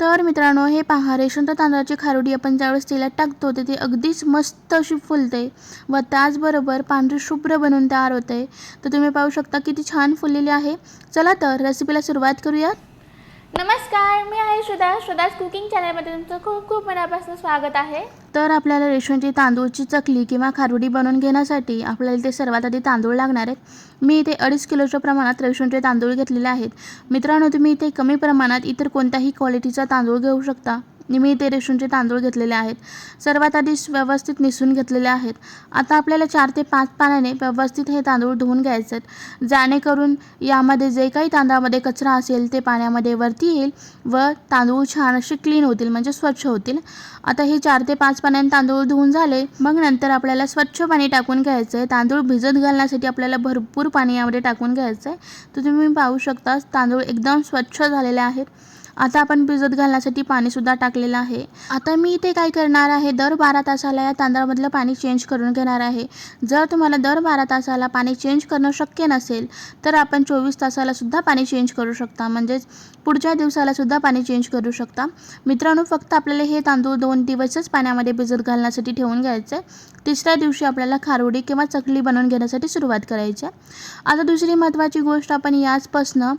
तर मित्रांनो हे पहा रेशनच्या तांदळाची खारुडी आपण ज्यावेळेस तेलात टाकतो तर ती अगदीच मस्त अशी फुलते व त्याचबरोबर पांढरी शुभ्र बनून तयार होते. तर तुम्ही पाहू शकता किती छान फुललेली आहे. चला तर रेसिपीला सुरुवात करूयात. नमस्कार मी आहे श्रुदा श्रद्धाज कुकिंग चॅनलमध्ये तुमचं खूप खूप मनापासून स्वागत आहे. तर आपल्याला रेशनची तांदूळची चकली किंवा खारुडी बनवून घेण्यासाठी आपल्याला इथे सर्वात आधी तांदूळ लागणार आहेत. मी इथे अडीच किलोच्या प्रमाणात रेशनचे तांदूळ घेतलेले आहेत. मित्रांनो तुम्ही इथे कमी प्रमाणात इतर कोणत्याही क्वालिटीचा तांदूळ घेऊ शकता. मी इथे रेशनचे तांदूळ घेतलेले आहेत. सर्वात आधी व्यवस्थित निसून घेतलेले आहेत. आता आपल्याला चार ते पाच पाण्याने व्यवस्थित हे तांदूळ धुवून घ्यायचे आहेत. जेणेकरून यामध्ये जे काही तांदळामध्ये कचरा असेल ते पाण्यामध्ये वरती येईल व तांदूळ छान असे क्लीन होतील म्हणजे स्वच्छ होतील. आता हे चार ते पाच पाण्याने तांदूळ धुवून झाले. मग नंतर आपल्याला स्वच्छ पाणी टाकून घ्यायचं आहे तांदूळ भिजत घालण्यासाठी आपल्याला भरपूर पाणी यामध्ये टाकून घ्यायचं आहे तर तुम्ही पाहू शकता तांदूळ एकदम स्वच्छ झालेले आहेत. आता आपण भिजत घालण्यासाठी पाणीसुद्धा टाकलेलं आहे. आता मी इथे काय करणार आहे दर बारा तासाला या तांदळामधलं पाणी चेंज करून घेणार आहे. जर तुम्हाला दर बारा तासाला पाणी चेंज करणं शक्य नसेल तर आपण चोवीस तासालासुद्धा पाणी चेंज करू शकता. म्हणजेच पुढच्या दिवसालासुद्धा पाणी चेंज करू शकता. मित्रांनो फक्त आपल्याला हे तांदूळ दोन दिवसच पाण्यामध्ये भिजत घालण्यासाठी ठेवून घ्यायचं आहे तिसऱ्या दिवशी आपल्याला खारोडी किंवा चकली बनवून घेण्यासाठी सुरुवात करायची आहे. आता दुसरी महत्त्वाची गोष्ट आपण याचपासनं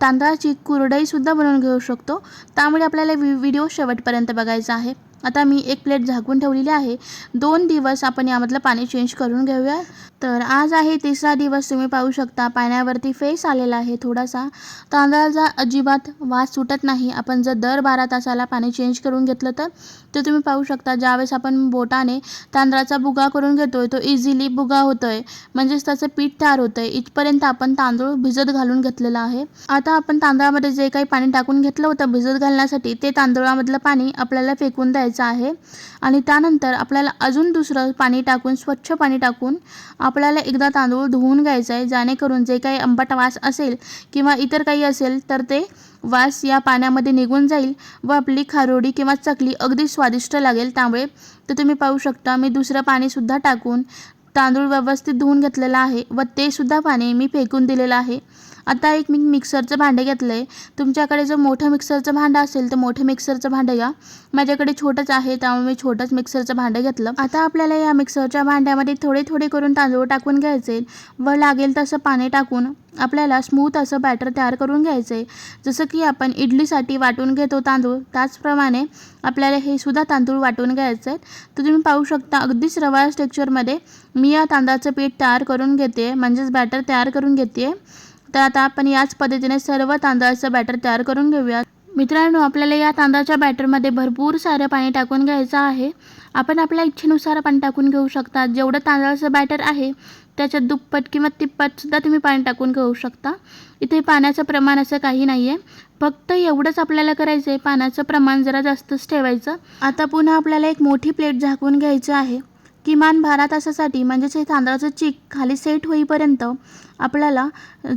तांदळाची कुरडईसुद्धा बनवून घेऊ शकतो. त्यामुळे आपल्याला व्हिडिओ शेवटपर्यंत बघायचा आहे. आता मी एक प्लेट झाकून ठेवलेली आहे. दोन दिवस आपण यामधलं पाणी चेंज करून घेऊया. तर आज आहे तिसरा दिवस तुम्ही पाहू शकता पाण्यावरती फेस आलेला आहे थोडासा. तांदळाचा अजिबात वास सुटत नाही. आपण जर दर बारा तासाला पाणी चेंज करून घेतलं तर ते तुम्ही पाहू शकता ज्यावेळेस आपण बोटाने तांदळाचा बुगा करून घेतोय तो इझिली बुगा होतोय. म्हणजेच त्याचं पीठ तयार होतंय. इथपर्यंत आपण तांदूळ भिजत घालून घेतलेला आहे. आता आपण तांदळामध्ये जे काही पाणी टाकून घेतलं होतं भिजत घालण्यासाठी ते तांदळामधलं पाणी आपल्याला फेकून द्यायचं आहे. आणि त्यानंतर आपल्याला अजून दुसरं पाणी टाकून स्वच्छ पाणी टाकून आपल्याला एकदा तांदूळ धुवून घ्यायचा आहे. जेणेकरून जे काही आंबट वास असेल किंवा इतर काही असेल तर ते वास या पाण्यामध्ये निघून जाईल व आपली खारोडी किंवा चकली अगदी स्वादिष्ट लागेल. त्यामुळे तर तुम्ही पाहू शकता मी दुसरं पाणीसुद्धा टाकून तांदूळ व्यवस्थित धुवून घेतलेला आहे व तेसुद्धा पाणी मी फेकून दिलेलं आहे. आता एक मी मिक्सरचं भांडं घेतलं आहे तुमच्याकडे जर मोठं मिक्सरचं भांडं असेल तर मोठं मिक्सरचं भांडं घ्या. माझ्याकडे छोटंच आहे त्यामुळे मी छोटंच मिक्सरचं भांडं घेतलं. आता आपल्याला या मिक्सरच्या भांड्यामध्ये थोडे थोडे करून तांदूळ टाकून घ्यायचे. व लागेल तसं पाणी टाकून आपल्याला स्मूथ असं बॅटर तयार करून घ्यायचं. आहे जसं की आपण इडलीसाठी वाटून घेतो तांदूळ त्याचप्रमाणे आपल्याला हे सुद्धा तांदूळ वाटून घ्यायचं आहे तर तुम्ही पाहू शकता अगदीच रवा टेक्स्चरमध्ये मी या तांदळाचं पीठ तयार करून घेते म्हणजेच बॅटर तयार करून घेते तर आता आपण याच पद्धतीने सर्व तांदळाचं बॅटर तयार करून घेऊयात. मित्रांनो आपल्याला या तांदळाच्या बॅटरमध्ये भरपूर सारं पाणी टाकून घ्यायचं आहे. आपण आपल्या इच्छेनुसार पाणी टाकून घेऊ शकता. जेवढं तांदळाचं बॅटर आहे त्याच्यात दुप्पट किंवा तिप्पटसुद्धा तुम्ही पाणी टाकून घेऊ शकता. इथे पाण्याचं प्रमाण असं काही नाही आहे फक्त एवढंच आपल्याला करायचं आहे पाण्याचं प्रमाण जरा जास्तच ठेवायचं. आता पुन्हा आपल्याला एक मोठी प्लेट झाकून घ्यायचं आहे. किमान बारा तासासाठी म्हणजेच हे तांदळाचं चीक खाली सेट होईपर्यंत आपल्याला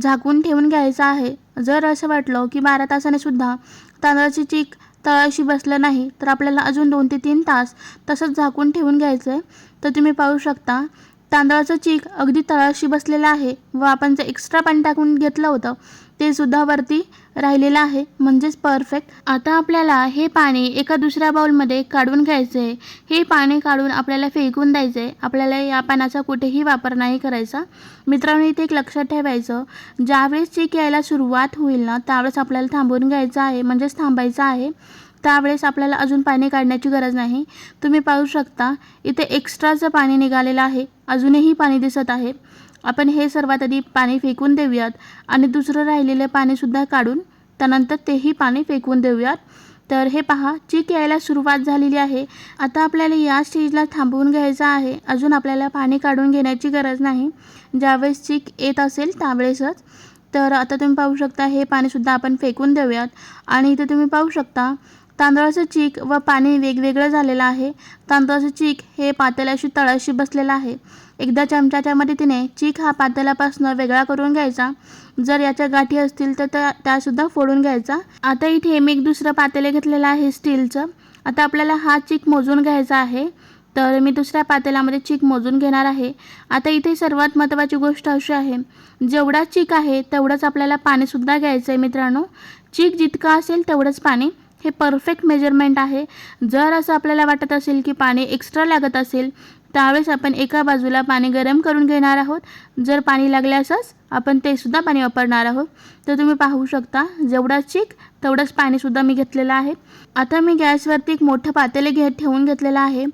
झाकून ठेवून घ्यायचं आहे. जर असं वाटलं की बारा तासाने सुद्धा तांदळाची चीक तळाशी बसलं नाही तर आपल्याला अजून दोन ते तीन तास तसंच झाकून ठेवून घ्यायचं आहे तर तुम्ही पाहू शकता तांदळाचं चीक अगदी तळाशी बसलेलं आहे व आपण जे एक्स्ट्रा पाणी टाकून घेतलं होतं ते सुद्धा वरती राहिलेलं आहे. म्हणजेच परफेक्ट आता आपल्याला हे पाणी एका दुसऱ्या बाउलमध्ये काढून घ्यायचं आहे हे पाणी काढून आपल्याला फेकून द्यायचं आहे आपल्याला या पाण्याचा कुठेही वापर नाही करायचा. मित्रांनो इथे एक लक्षात ठेवायचं. ज्यावेळेस चीक यायला सुरुवात होईल ना त्यावेळेस आपल्याला थांबून घ्यायचं आहे. म्हणजेच थांबायचं आहे. त्यावेळेस आपल्याला अजून पाणी काढण्याची गरज नाही. तुम्ही पाहू शकता इथे एक्स्ट्राचं पाणी निघालेलं आहे. अजूनही पाणी दिसत आहे. आपण हे सर्वात आधी पाणी फेकून देऊयात आणि दुसरं राहिलेलं पाणीसुद्धा काढून त्यानंतर तेही पाणी फेकून देऊयात. तर हे पहा चीक यायला सुरुवात झालेली आहे. आता आपल्याला या स्टेजला थांबवून घ्यायचं आहे. अजून आपल्याला पाणी काढून घेण्याची गरज नाही. ज्यावेळेस चीक येत असेल त्यावेळेसच. तर आता तुम्ही पाहू शकता हे पाणीसुद्धा आपण फेकून देऊयात. आणि इथे तुम्ही पाहू शकता तांदळाचं चीक व पाणी वेगवेगळं झालेलं आहे. तांदळाचं चीक हे पातेल्याशी तळाशी बसलेलं आहे. एकदा चमच्याच्या मदतीने चीक हा पातेल्यापासून वेगळा करून घ्यायचा. जर याच्या गाठी असतील तर त्या त्यासुद्धा फोडून घ्यायचा. आता इथे मी एक दुसरं पातेले घेतलेलं आहे स्टीलचं. आता आपल्याला हा चीक मोजून घ्यायचा आहे. तर मी दुसऱ्या पातेल्यामध्ये चीक मोजून घेणार आहे. आता इथे सर्वात महत्त्वाची गोष्ट अशी आहे. जेवढा चीक आहे तेवढंच आपल्याला पाणीसुद्धा घ्यायचं आहे मित्रांनो. चीक जितका असेल तेवढंच पाणी. हे परफेक्ट मेजरमेंट आहे. जर असं आपल्याला वाटत असेल की पाणी एक्स्ट्रा लागत असेल त्यावेळेस आपण एका बाजूला पाणी गरम करून घेणार आहोत. जर पाणी लागल्यासच आपण ते सुद्धा पाणी वापरणार आहोत. तर तुम्ही पाहू शकता जेवढा चीक तेवढंच पाणीसुद्धा मी घेतलेलं आहे. आता मी गॅसवरती एक मोठं पातेले घे ठेवून घेतलेलं आहे.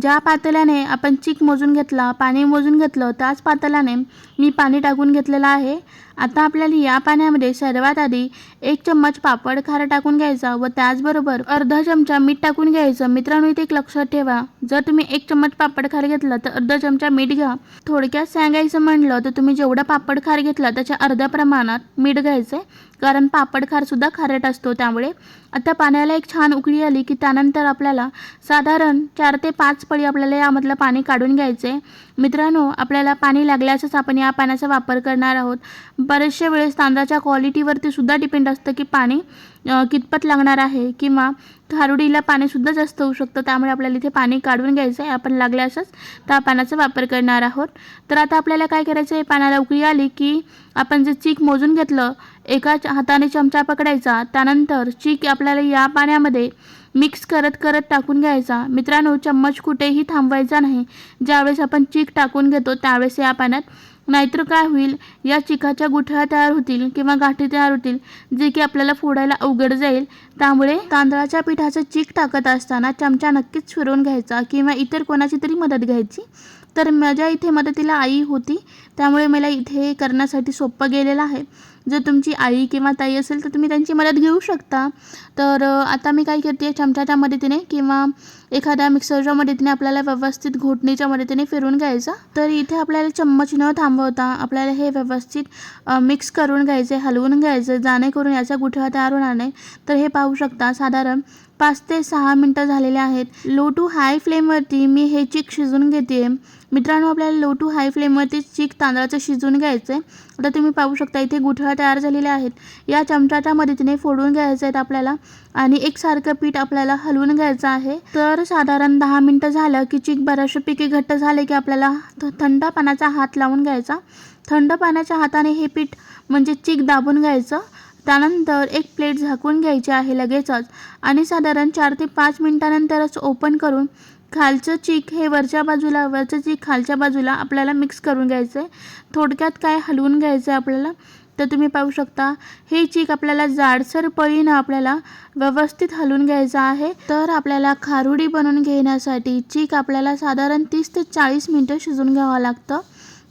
ज्या पातेल्याने आपण चीक मोजून घेतला पाणी मोजून घेतलं त्याच पातेल्याने मी पाणी टाकून घेतलेलं आहे. आता आपल्याला या पाण्यामध्ये सर्वात आधी एक चम्मच पापड खार टाकून घ्यायचा व त्याचबरोबर अर्धा चमचा मीठ टाकून घ्यायचं. मित्रांनो इथे एक लक्षात ठेवा. जर तुम्ही एक चम्मच पापड खार घेतला तर अर्धा चमचा मीठ घ्या. थोडक्यात सांगायचं म्हणलं तर तुम्ही जेवढा पापड खार घेतला त्याच्या अर्ध्या प्रमाणात मीठ घ्यायचं आहे. कारण पापड खार सुद्धा खारट असतो त्यामुळे. आता पाण्याला एक छान उकळी आली की त्यानंतर आपल्याला साधारण चार ते पाच पळी आपल्याला यामधलं पाणी काढून घ्यायचं आहे. मित्रांनो आपल्याला पाणी लागल्यासच आपण या पाण्याचा वापर करणार आहोत. बरेचशा वेळेस तांदळाच्या क्वालिटीवरती सुद्धा डिपेंड असतं की पाणी कितपत लागणार आहे किंवा खारुडीला पाणीसुद्धा जास्त होऊ शकतं त्यामुळे आपल्याला इथे पाणी काढून घ्यायचं आहे. आपण लागल्यासच त्या पाण्याचा वापर करणार आहोत. तर आता आपल्याला काय करायचं आहे? पाण्याला उकळी आली की आपण जे चीक मोजून घेतलं एका च- हाताने चमचा पकडायचा त्यानंतर चीक आपल्याला या पाण्यामध्ये मिक्स करत करत टाकून घ्यायचा. मित्रांनो चम्मच कुठेही थांबवायचा नाही. ज्यावेळेस आपण चीक टाकून घेतो त्यावेळेस या पाण्यात नाहीतर काय होईल? या चिकाच्या गुठळ्या तयार होतील किंवा गाठी तयार होतील जे की आपल्याला फोडायला अवघड जाईल. त्यामुळे तांदळाच्या पिठाचं चीक टाकत असताना चमचा नक्कीच फिरवून घ्यायचा किंवा इतर कोणाची तरी मदत घ्यायची. तर माझ्या इथे मदतीला आई होती. त्यामुळे मला इथे करण्यासाठी सोपं गेलेलं आहे. जर तुमची आई किंवा ताई असेल तर तुम्ही त्यांची मदत घेऊ शकता. तर आता मी काय करते चमच्याच्या मदतीने किंवा एखाद्या मिक्सरच्या मदतीने आपल्याला व्यवस्थित घोटणीच्या मदतीने फिरून घ्यायचा. तर इथे आपल्याला चम्मच न थांबवता आपल्याला हे व्यवस्थित मिक्स करून घ्यायचे हलवून घ्यायचे जाणेकरून याचा गुठळा तयार होणार नाही. तर हे पाहू शकता साधारण पाच ते सहा मिनटं झालेले आहेत. लो टू हाय फ्लेमवरती मी हे चीक शिजून घेते मित्रांनो आपल्याला लो टू हाय फ्लेमवरती चीक तांदळाचं शिजून घ्यायचं आहे आता तुम्ही पाहू शकता इथे गुठळा तयार झालेले आहेत. या चमचाच्या मदतीने फोडून घ्यायचे आहेत आपल्याला आणि एकसारखं पीठ आपल्याला हलवून घ्यायचं आहे. तर साधारण दहा मिनटं झालं की चीक बऱ्याचशापैकी घट्ट झाले की आपल्याला थ- थंड पाण्याचा हात लावून घ्यायचा. थंड पाण्याच्या हाताने हे पीठ म्हणजे चीक दाबून घ्यायचं. त्यानंतर एक प्लेट झाकून घ्यायची आहे लगेचच. आणि साधारण चार ते पाच मिनटानंतरच ओपन करून खालचं चीक हे वरच्या बाजूला वरचं चीक खालच्या बाजूला आपल्याला मिक्स करून घ्यायचं आहे थोडक्यात काय हलवून घ्यायचं आहे आपल्याला? तर तुम्ही पाहू शकता हे चीक आपल्याला जाडसर पळीनं आपल्याला व्यवस्थित हलवून घ्यायचं आहे. तर आपल्याला खारुडी बनवून घेण्यासाठी चीक आपल्याला साधारण तीस ते चाळीस मिनटं शिजून घ्यावं लागतं.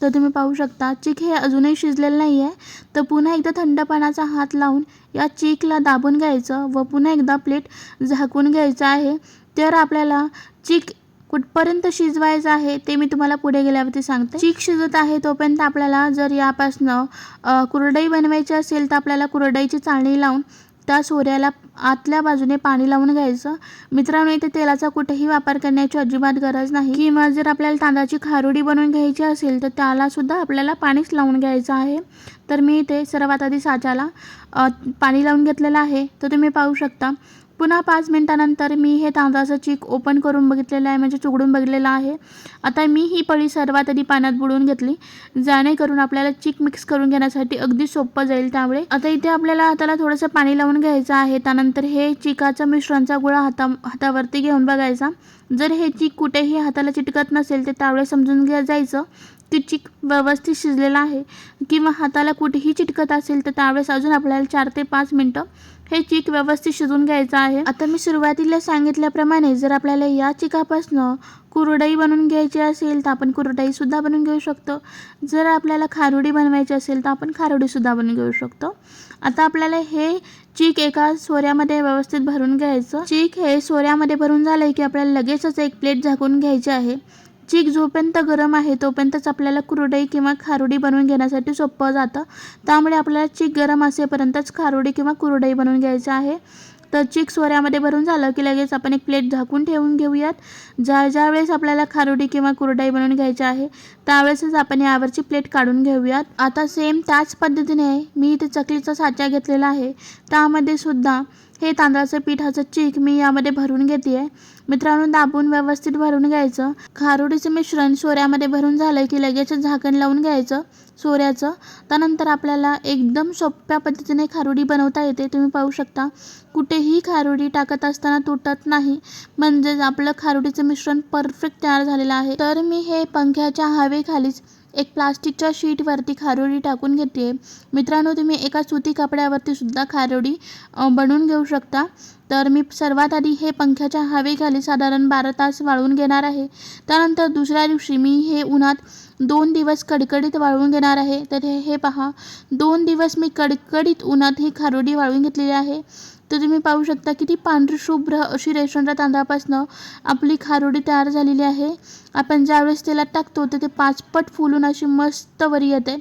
तर तुम्ही पाहू शकता चीक हे अजूनही शिजलेलं नाही आहे तर पुन्हा एकदा थंड पाण्याचा हात लावून या चीकला दाबून घ्यायचं व पुन्हा एकदा प्लेट झाकून घ्यायचं आहे. तर आपल्याला चीक कुठपर्यंत शिजवायचं आहे ते मी तुम्हाला पुढे गेल्यावरती सांगते. चीक शिजत आहे तोपर्यंत आपल्याला जर यापासनं कुरडई बनवायची असेल तर आपल्याला कुरडईची चाळणी लावून त्या सोऱ्याला आतल्या बाजूने पाणी लावून घ्यायचं. मित्रांनो इथे तेलाचा कुठेही वापर करण्याची अजिबात गरज नाही. किंवा जर आपल्याला तांदळाची खारुडी बनवून घ्यायची असेल तर त्याला सुद्धा आपल्याला पाणीच लावून घ्यायचं आहे. तर मी इथे सर्वात आधी साच्याला पाणी लावून घेतलेलं आहे. तर तुम्ही पाहू शकता पुन्हा पाच मिनटानंतर मी हे तांदळाचं चीक ओपन करून बघितलेलं आहे म्हणजे चुगडून बघितलेलं आहे. आता मी ही पळी सर्वात आधी पाण्यात बुडवून घेतली जेणेकरून आपल्याला चीक मिक्स करून घेण्यासाठी अगदी सोपं जाईल त्यामुळे. आता इथे आपल्याला हाताला थोडंसं पाणी लावून घ्यायचं आहे त्यानंतर हे चिकाचा मिश्रणचा गोळा हाता हातावरती घेऊन बघायचा. जर हे चीक कुठेही हाताला चिटकत नसेल तर त्यावेळेस समजून घ्या जायचं. किचिक व्यवस्थित शिजलेला आहे किंवा हाताला कुठेही चिटकत असेल तर त्यावेळेस अजून आपल्याला चार ते पाच मिनटं हे चीक व्यवस्थित शिजून घ्यायचं आहे. आता मी सुरुवातीला सांगितल्याप्रमाणे जर आपल्याला या चिकापासनं कुरडई बनवून घ्यायची असेल तर आपण कुरडईसुद्धा बनवून घेऊ शकतो. जर आपल्याला खारुडी बनवायची असेल तर आपण खारुडीसुद्धा बनवून घेऊ शकतो. आता आपल्याला हे चीक एका सोऱ्यामध्ये व्यवस्थित भरून घ्यायचं. चीक हे सोऱ्यामध्ये भरून झालं की आपल्याला लगेचच एक प्लेट झाकून घ्यायची आहे. चीक जोपर्यंत गरम आहे तोपर्यंतच आपल्याला कुरडई किंवा खारुडी बनवून घेण्यासाठी सोपं जातं. त्यामुळे आपल्याला चीक गरम असेपर्यंतच खारुडी किंवा कुरडई बनवून घ्यायचं आहे. तर चीक सोऱ्यामध्ये भरून झालं की लगेच आपण एक प्लेट झाकून ठेवून घेऊयात. ज्या ज्या वेळेस आपल्याला खारुडी किंवा कुरडई बनवून घ्यायची आहे त्यावेळेसच आपण यावरची प्लेट काढून घेऊयात. आता सेम त्याच पद्धतीने मी इथे चकलीचा साचा घेतलेला आहे. त्यामध्ये सुद्धा हे तांदळाचं पिठाचं चीक मी यामध्ये भरून घेते आहे मित्रांनो दाबून व्यवस्थित भरून घ्यायचं. खारुडीचं मिश्रण सोऱ्यामध्ये भरून झालं की लगेच झाकण लावून घ्यायचं सोऱ्याचं. त्यानंतर आपल्याला एकदम सोप्या पद्धतीने खारुडी बनवता येते. तुम्ही पाहू शकता कुठेही खारुडी टाकत असताना तुटत नाही. म्हणजेच आपलं खारुडीचं मिश्रण परफेक्ट तयार झालेलं आहे. तर मी हे पंख्याच्या हवेखालीच एक प्लास्टिकच्या शीटवरती खारोडी टाकून घेते. मित्रांनो तुम्ही एका सुती कपड्यावरती सुद्धा खारोडी बनवून घेऊ शकता. तर मी सर्वात आधी हे पंख्याच्या हवेखाली साधारण बारा तास वाळवून घेणार आहे. त्यानंतर दुसऱ्या दिवशी मी हे उन्हात दोन दिवस कडकडीत वाळवून घेणार आहे. तर हे हे पहा. दोन दिवस मी कडकडीत उन्हात ही खारोडी वाळवून घेतलेली आहे. तर तुम्ही पाहू शकता की ती पांढरी शुभ्र अशी रेशनच्या तांदळापासनं आपली खारोडी तयार झालेली आहे. आपण ज्यावेळेस तेलात टाकतो तर ते पाचपट फुलून अशी मस्त वरी येते.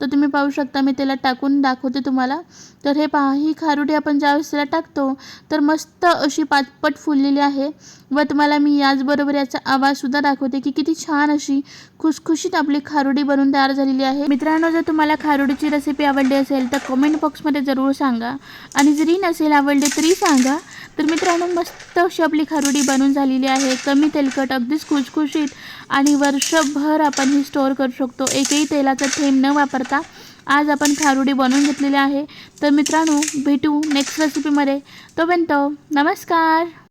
तर तुम्ही पाहू शकता मी त्याला टाकून दाखवते तुम्हाला. तर हे पहा ही खारुडी आपण ज्यावेळेस त्याला टाकतो तर मस्त अशी पाचपट फुललेली आहे. व तुम्हाला मी याचबरोबर याचा आवाजसुद्धा दाखवते की किती छान अशी खुसखुशीत आपली खारुडी बनून तयार झालेली आहे. मित्रांनो जर तुम्हाला खारुडीची रेसिपी आवडली असेल तर कमेंट बॉक्समध्ये जरूर सांगा. आणि जरी नसेल आवडली तरी सांगा. तर मित्रांनो मस्त अशी आपली खारुडी बनून झालेली आहे. कमी तेलकट अगदीच खुशखुशीत आणि वर्षभर आपण ही स्टोअर करू शकतो. एकही तेलाचा थेंब न वापरता आज आपण खारुडी बनवून घेतलेली आहे. तर मित्रांनो भेटू नेक्स्ट रेसिपीमध्ये तोपर्यंत नमस्कार!